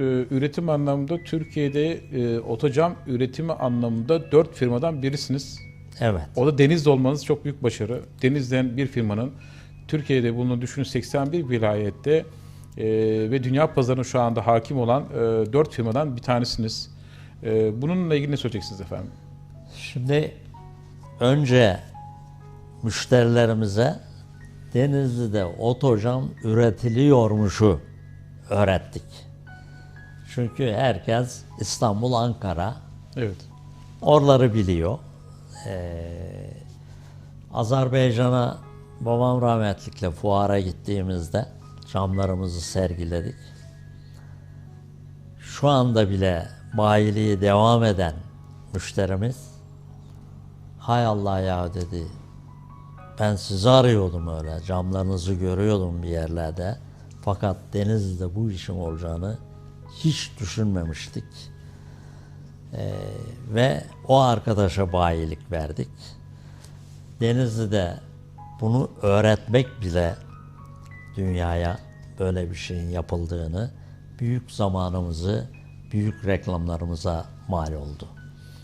Ee, Üretim anlamında Türkiye'de e, otocam üretimi anlamında dört firmadan birisiniz. Evet. O da Denizli olmanız çok büyük başarı. Denizli'den bir firmanın Türkiye'de bulunduğunu düşünün 81 vilayette e, ve dünya pazarına şu anda hakim olan e, dört firmadan bir tanesiniz. E, bununla ilgili ne söyleyeceksiniz efendim? Şimdi önce müşterilerimize Denizli'de otocam üretiliyormuşu öğrettik. Çünkü herkes İstanbul, Ankara Evet. oraları biliyor. Ee, Azerbaycan'a babam rahmetlikle fuara gittiğimizde camlarımızı sergiledik. Şu anda bile bayiliği devam eden müşterimiz hay Allah ya dedi. Ben sizi arıyordum öyle. Camlarınızı görüyordum bir yerlerde. Fakat Denizli'de bu işin olacağını hiç düşünmemiştik. Ee, ve o arkadaşa bayilik verdik. Denizli'de bunu öğretmek bile dünyaya böyle bir şeyin yapıldığını büyük zamanımızı büyük reklamlarımıza mal oldu.